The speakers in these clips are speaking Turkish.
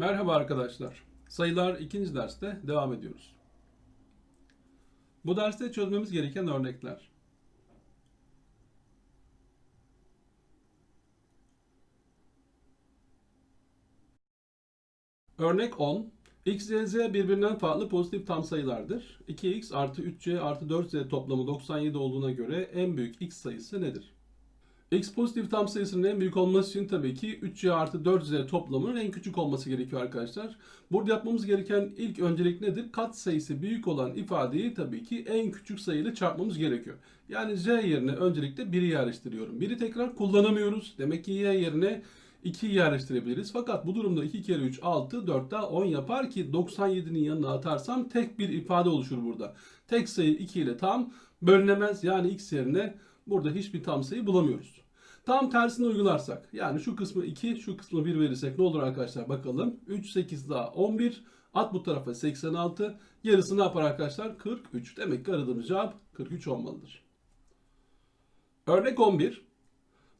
Merhaba arkadaşlar. Sayılar ikinci derste devam ediyoruz. Bu derste çözmemiz gereken örnekler. Örnek 10. x, y, z birbirinden farklı pozitif tam sayılardır. 2x artı 3c artı 4z toplamı 97 olduğuna göre en büyük x sayısı nedir? X pozitif tam sayısının en büyük olması için tabii ki 3y artı 4z toplamının en küçük olması gerekiyor arkadaşlar. Burada yapmamız gereken ilk öncelik nedir? Kat sayısı büyük olan ifadeyi tabii ki en küçük sayıyla çarpmamız gerekiyor. Yani z yerine öncelikle 1'i yerleştiriyorum. 1'i tekrar kullanamıyoruz. Demek ki y yerine 2'yi yerleştirebiliriz. Fakat bu durumda 2 kere 3 6, 4 daha 10 yapar ki 97'nin yanına atarsam tek bir ifade oluşur burada. Tek sayı 2 ile tam bölünemez. Yani x yerine burada hiçbir tam sayı bulamıyoruz. Tam tersini uygularsak yani şu kısmı 2 şu kısmı 1 verirsek ne olur arkadaşlar bakalım. 3 8 daha 11 at bu tarafa 86 yarısı ne yapar arkadaşlar 43 demek ki aradığımız cevap 43 olmalıdır. Örnek 11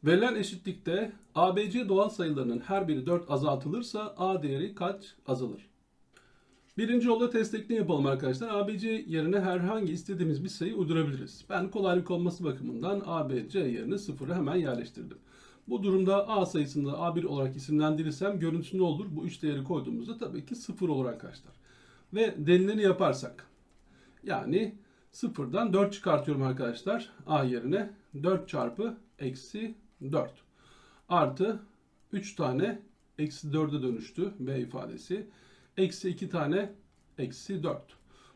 Verilen eşitlikte ABC doğal sayılarının her biri 4 azaltılırsa A değeri kaç azalır? Birinci yolda test yapalım arkadaşlar. ABC yerine herhangi istediğimiz bir sayı uydurabiliriz. Ben kolaylık olması bakımından ABC yerine 0'ı hemen yerleştirdim. Bu durumda A sayısını da A1 olarak isimlendirirsem görüntüsü ne olur? Bu 3 değeri koyduğumuzda tabii ki 0 olur arkadaşlar. Ve denileni yaparsak yani 0'dan 4 çıkartıyorum arkadaşlar. A yerine 4 çarpı eksi 4 artı 3 tane eksi 4'e dönüştü B ifadesi. Eksi 2 tane eksi 4.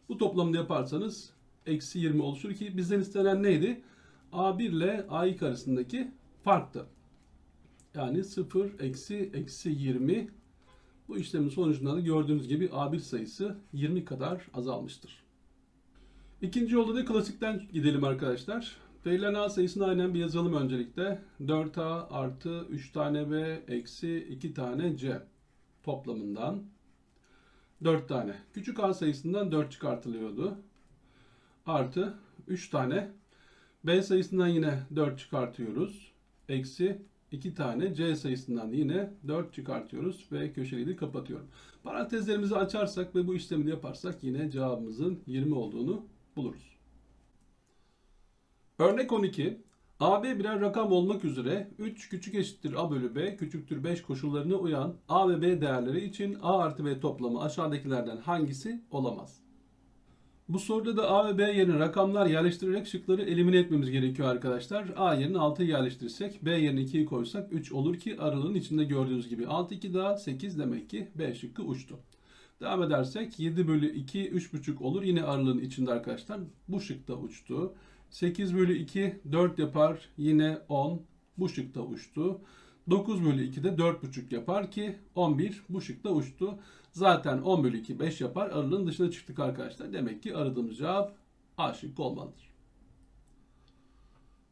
Bu toplamını yaparsanız eksi 20 oluşur ki bizden istenen neydi? A1 ile A2 arasındaki farktı. Yani 0 eksi eksi 20 bu işlemin sonucunda da gördüğünüz gibi A1 sayısı 20 kadar azalmıştır. İkinci yolda da klasikten gidelim arkadaşlar. Verilen A sayısını aynen bir yazalım öncelikle. 4A artı 3 tane B eksi 2 tane C toplamından 4 tane. Küçük A sayısından 4 çıkartılıyordu. Artı 3 tane. B sayısından yine 4 çıkartıyoruz. Eksi 2 tane C sayısından yine 4 çıkartıyoruz ve köşeliği de kapatıyorum. Parantezlerimizi açarsak ve bu işlemi yaparsak yine cevabımızın 20 olduğunu buluruz. Örnek 12. AB birer rakam olmak üzere 3 küçük eşittir A bölü B küçüktür 5 koşullarına uyan A ve B değerleri için A artı B toplamı aşağıdakilerden hangisi olamaz? Bu soruda da A ve B yerine rakamlar yerleştirerek şıkları elimine etmemiz gerekiyor arkadaşlar. A yerine 6'yı yerleştirirsek B yerine 2'yi koysak 3 olur ki aralığın içinde gördüğünüz gibi 6 2 daha 8 demek ki B şıkkı uçtu. Devam edersek 7 bölü 2 3,5 olur. Yine aralığın içinde arkadaşlar bu şıkta uçtu. 8 bölü 2 4 yapar. Yine 10 bu şıkta uçtu. 9 bölü 2 de 4,5 yapar ki 11 bu şıkta uçtu. Zaten 10 bölü 2 5 yapar. Aralığın dışına çıktık arkadaşlar. Demek ki aradığımız cevap A şıkkı olmalıdır.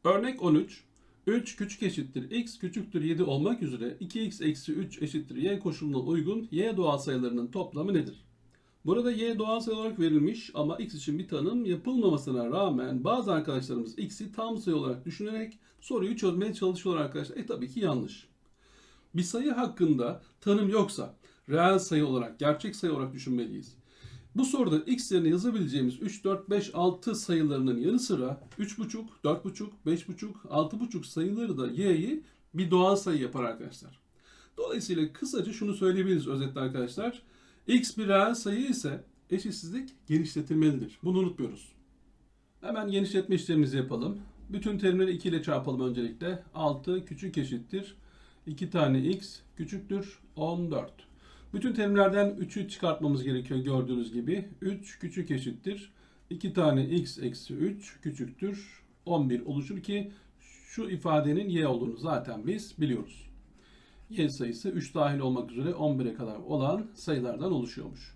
Örnek 13. 3 küçük eşittir x küçüktür 7 olmak üzere 2x eksi 3 eşittir y koşuluna uygun y doğal sayılarının toplamı nedir? Burada y doğal sayı olarak verilmiş ama x için bir tanım yapılmamasına rağmen bazı arkadaşlarımız x'i tam sayı olarak düşünerek soruyu çözmeye çalışıyorlar arkadaşlar. E tabii ki yanlış. Bir sayı hakkında tanım yoksa reel sayı olarak, gerçek sayı olarak düşünmeliyiz. Bu soruda x yerine yazabileceğimiz 3, 4, 5, 6 sayılarının yanı sıra 3,5, 4,5, 5,5, 6,5 sayıları da y'yi bir doğal sayı yapar arkadaşlar. Dolayısıyla kısaca şunu söyleyebiliriz özetle arkadaşlar. X bir reel sayı ise eşitsizlik genişletilmelidir. Bunu unutmuyoruz. Hemen genişletme işlemimizi yapalım. Bütün terimleri 2 ile çarpalım öncelikle. 6 küçük eşittir. 2 tane x küçüktür 14. Bütün terimlerden 3'ü çıkartmamız gerekiyor gördüğünüz gibi. 3 küçük eşittir. 2 tane x eksi 3 küçüktür 11 oluşur ki şu ifadenin y olduğunu zaten biz biliyoruz. Y sayısı 3 dahil olmak üzere 11'e kadar olan sayılardan oluşuyormuş.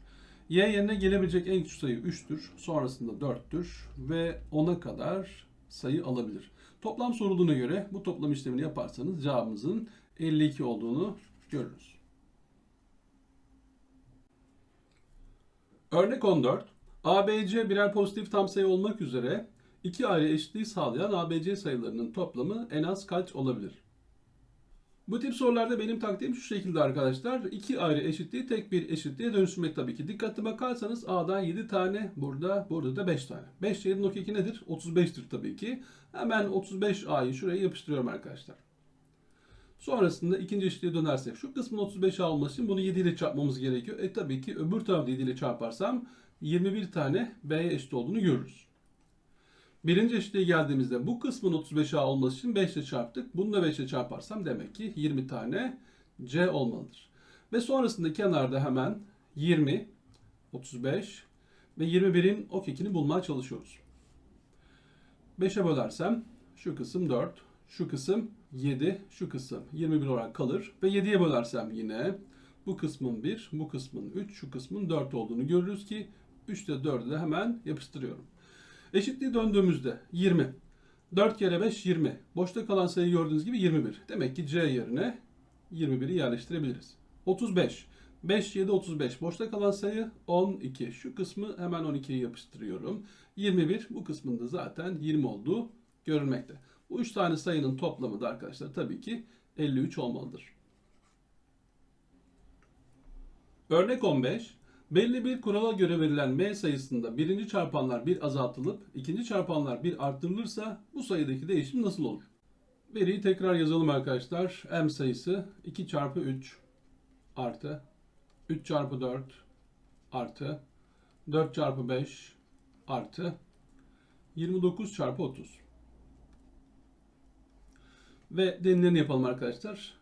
y yerine gelebilecek en küçük sayı 3'tür. Sonrasında 4'tür ve 10'a kadar sayı alabilir. Toplam sorulduğuna göre bu toplam işlemini yaparsanız cevabımızın 52 olduğunu görürüz. Örnek 14. ABC birer pozitif tam sayı olmak üzere iki ayrı eşitliği sağlayan ABC sayılarının toplamı en az kaç olabilir? Bu tip sorularda benim taktiğim şu şekilde arkadaşlar. İki ayrı eşitliği tek bir eşitliğe dönüştürmek tabii ki. Dikkatli bakarsanız A'dan 7 tane, burada burada da 5 tane. 5 7 2 nedir? 35'tir tabii ki. Hemen 35A'yı şuraya yapıştırıyorum arkadaşlar. Sonrasında ikinci eşitliğe dönersek şu kısmın 35 A olması için bunu 7 ile çarpmamız gerekiyor. E tabii ki öbür tarafı 7 ile çarparsam 21 tane B'ye eşit olduğunu görürüz. Birinci eşitliğe geldiğimizde bu kısmın 35A olması için 5 ile çarptık. Bunu da 5 ile çarparsam demek ki 20 tane C olmalıdır. Ve sonrasında kenarda hemen 20, 35 ve 21'in ok ekini bulmaya çalışıyoruz. 5'e bölersem şu kısım 4, şu kısım 7, şu kısım 21 olarak kalır. Ve 7'ye bölersem yine bu kısmın 1, bu kısmın 3, şu kısmın 4 olduğunu görürüz ki 3 ile 4'ü de hemen yapıştırıyorum. Eşitliği döndüğümüzde 20. 4 kere 5 20. Boşta kalan sayı gördüğünüz gibi 21. Demek ki C yerine 21'i yerleştirebiliriz. 35. 5, 7, 35. Boşta kalan sayı 12. Şu kısmı hemen 12'yi yapıştırıyorum. 21. Bu kısmında zaten 20 olduğu görülmekte. Bu 3 tane sayının toplamı da arkadaşlar tabii ki 53 olmalıdır. Örnek 15. Belli bir kurala göre verilen m sayısında birinci çarpanlar bir azaltılıp ikinci çarpanlar bir arttırılırsa bu sayıdaki değişim nasıl olur? Veriyi tekrar yazalım arkadaşlar. m sayısı 2 çarpı 3 artı 3 çarpı 4 artı 4 çarpı 5 artı 29 çarpı 30. Ve denileni yapalım arkadaşlar.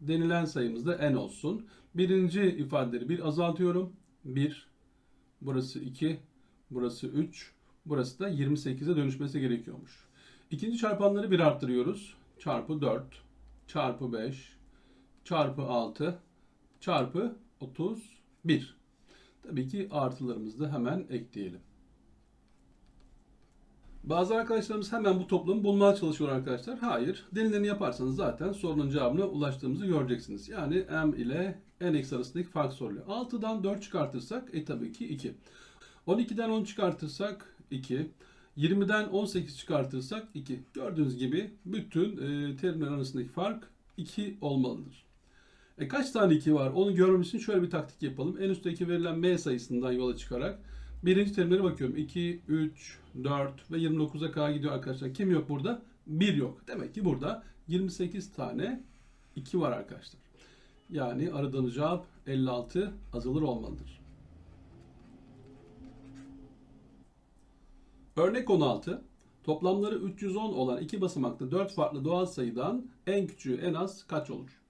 Denilen sayımız da n olsun. Birinci ifadeleri bir azaltıyorum. 1, burası 2, burası 3, burası da 28'e dönüşmesi gerekiyormuş. İkinci çarpanları bir arttırıyoruz. Çarpı 4, çarpı 5, çarpı 6, çarpı 31. Tabii ki artılarımızı da hemen ekleyelim. Bazı arkadaşlarımız hemen bu toplamı bulmaya çalışıyor arkadaşlar. Hayır. Denileni yaparsanız zaten sorunun cevabına ulaştığımızı göreceksiniz. Yani m ile n arasındaki fark soruluyor. 6'dan 4 çıkartırsak e tabii ki 2. 12'den 10 çıkartırsak 2. 20'den 18 çıkartırsak 2. Gördüğünüz gibi bütün e, terimler arasındaki fark 2 olmalıdır. E kaç tane 2 var onu görmemiz için şöyle bir taktik yapalım. En üstteki verilen m sayısından yola çıkarak birinci terimlere bakıyorum. 2, 3, 4 ve 29'a kadar gidiyor arkadaşlar. Kim yok burada? 1 yok. Demek ki burada 28 tane 2 var arkadaşlar. Yani aradığınız cevap 56 azalır olmalıdır. Örnek 16. Toplamları 310 olan iki basamaklı 4 farklı doğal sayıdan en küçüğü en az kaç olur?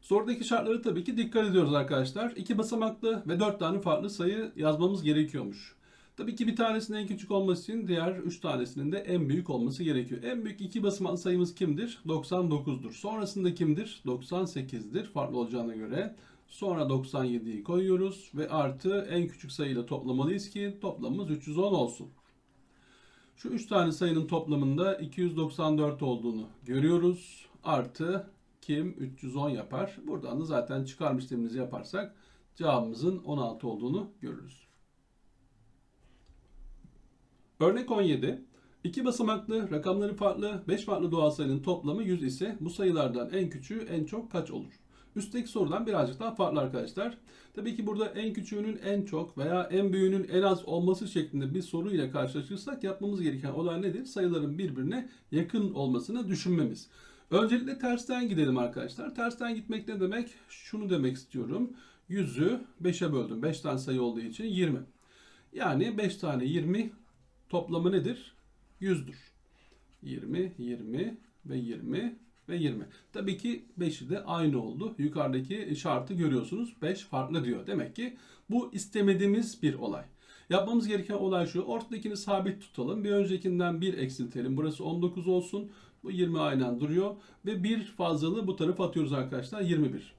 Sorudaki şartları tabii ki dikkat ediyoruz arkadaşlar. İki basamaklı ve 4 tane farklı sayı yazmamız gerekiyormuş. Tabii ki bir tanesinin en küçük olması için diğer 3 tanesinin de en büyük olması gerekiyor. En büyük iki basamaklı sayımız kimdir? 99'dur. Sonrasında kimdir? 98'dir farklı olacağına göre. Sonra 97'yi koyuyoruz ve artı en küçük sayıyla toplamalıyız ki toplamımız 310 olsun. Şu 3 tane sayının toplamında 294 olduğunu görüyoruz. Artı kim 310 yapar. Buradan da zaten çıkarma işlemimizi yaparsak cevabımızın 16 olduğunu görürüz. Örnek 17. İki basamaklı, rakamları farklı, 5 farklı doğal sayının toplamı 100 ise bu sayılardan en küçüğü en çok kaç olur? Üstteki sorudan birazcık daha farklı arkadaşlar. Tabii ki burada en küçüğünün en çok veya en büyüğünün en az olması şeklinde bir soru ile karşılaşırsak yapmamız gereken olay nedir? Sayıların birbirine yakın olmasını düşünmemiz. Öncelikle tersten gidelim arkadaşlar. Tersten gitmek ne demek? Şunu demek istiyorum. 100'ü 5'e böldüm. 5 tane sayı olduğu için 20. Yani 5 tane 20 toplamı nedir? 100'dür. 20, 20 ve 20 ve 20. Tabii ki 5'i de aynı oldu. Yukarıdaki şartı görüyorsunuz. 5 farklı diyor. Demek ki bu istemediğimiz bir olay. Yapmamız gereken olay şu. Ortadakini sabit tutalım. Bir öncekinden 1 eksiltelim. Burası 19 olsun. Bu 20 aynen duruyor. Ve bir fazlalığı bu tarafa atıyoruz arkadaşlar. 21.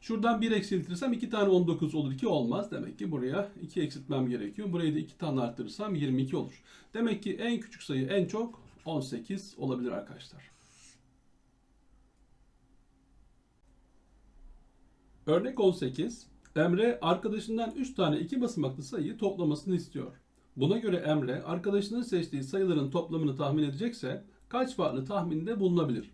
Şuradan 1 eksiltirsem 2 tane 19 olur ki olmaz. Demek ki buraya 2 eksiltmem gerekiyor. Burayı da 2 tane arttırırsam 22 olur. Demek ki en küçük sayı en çok 18 olabilir arkadaşlar. Örnek 18. Emre arkadaşından 3 tane 2 basamaklı sayıyı toplamasını istiyor. Buna göre Emre arkadaşının seçtiği sayıların toplamını tahmin edecekse kaç farklı tahminde bulunabilir?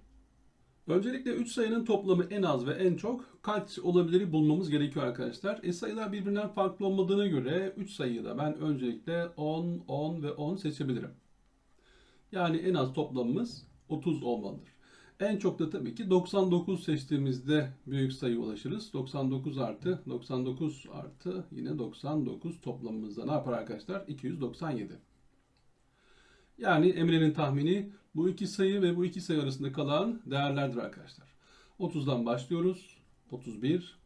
Öncelikle 3 sayının toplamı en az ve en çok kaç olabilir bulmamız gerekiyor arkadaşlar. E sayılar birbirinden farklı olmadığına göre 3 sayıyı da ben öncelikle 10, 10 ve 10 seçebilirim. Yani en az toplamımız 30 olmalıdır. En çok da tabii ki 99 seçtiğimizde büyük sayı ulaşırız. 99 artı 99 artı yine 99 toplamımızda ne yapar arkadaşlar? 297. Yani Emre'nin tahmini bu iki sayı ve bu iki sayı arasında kalan değerlerdir arkadaşlar. 30'dan başlıyoruz. 31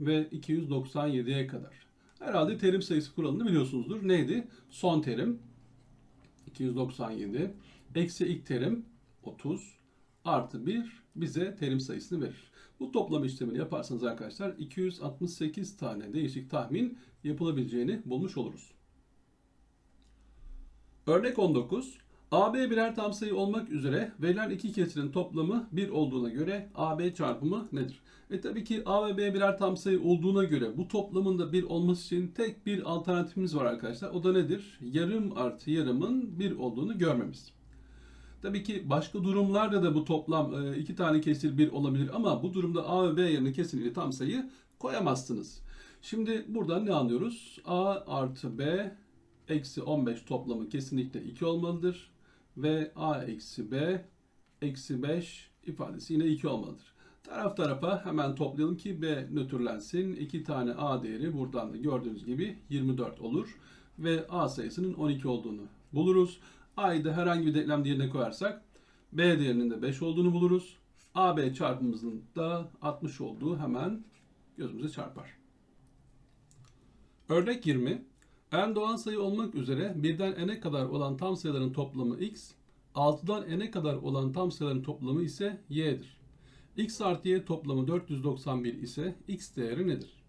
ve 297'ye kadar. Herhalde terim sayısı kuralını biliyorsunuzdur. Neydi? Son terim 297 eksi ilk terim 30 artı 1 bize terim sayısını verir. Bu toplam işlemini yaparsanız arkadaşlar 268 tane değişik tahmin yapılabileceğini bulmuş oluruz. Örnek 19. AB birer tam sayı olmak üzere verilen iki kesirin toplamı 1 olduğuna göre AB çarpımı nedir? E tabii ki A ve B birer tam sayı olduğuna göre bu toplamın da 1 olması için tek bir alternatifimiz var arkadaşlar. O da nedir? Yarım artı yarımın 1 olduğunu görmemiz. Tabii ki başka durumlarda da bu toplam e, iki tane kesir 1 olabilir ama bu durumda A ve B yerine kesinlikle tam sayı koyamazsınız. Şimdi buradan ne anlıyoruz? A artı B eksi 15 toplamı kesinlikle 2 olmalıdır. Ve A eksi B eksi 5 ifadesi yine 2 olmalıdır. Taraf tarafa hemen toplayalım ki B nötrlensin. 2 tane A değeri buradan da gördüğünüz gibi 24 olur. Ve A sayısının 12 olduğunu buluruz. A'yı da herhangi bir denklem yerine koyarsak B değerinin de 5 olduğunu buluruz. AB çarpımımızın da 60 olduğu hemen gözümüze çarpar. Örnek 20. En doğan sayı olmak üzere birden n'e kadar olan tam sayıların toplamı x, 6'dan n'e kadar olan tam sayıların toplamı ise y'dir. x artı y toplamı 491 ise x değeri nedir?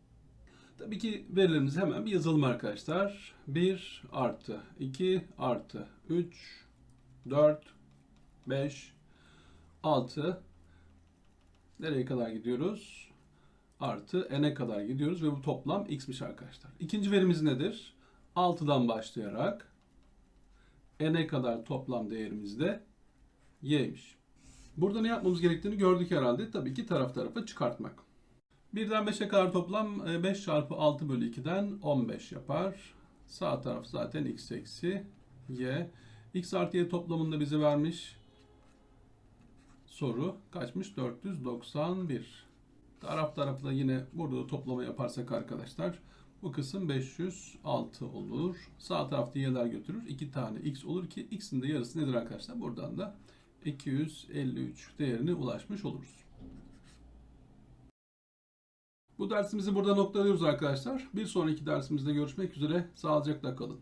Tabii ki verilerimizi hemen bir yazalım arkadaşlar. 1 artı 2 artı 3, 4, 5, 6 nereye kadar gidiyoruz? Artı n'e kadar gidiyoruz ve bu toplam x'miş arkadaşlar. İkinci verimiz nedir? 6'dan başlayarak n'e kadar toplam değerimiz de y'miş. Burada ne yapmamız gerektiğini gördük herhalde. Tabii ki taraf tarafa çıkartmak. 1'den 5'e kadar toplam 5 çarpı 6 bölü 2'den 15 yapar. Sağ taraf zaten x eksi y. x artı y toplamında bize vermiş soru kaçmış? 491. Taraf tarafla yine burada da toplama yaparsak arkadaşlar bu kısım 506 olur. Sağ tarafta y'ler götürür. 2 tane x olur ki x'in de yarısı nedir arkadaşlar? Buradan da 253 değerine ulaşmış oluruz. Bu dersimizi burada noktalıyoruz arkadaşlar. Bir sonraki dersimizde görüşmek üzere. Sağlıcakla kalın.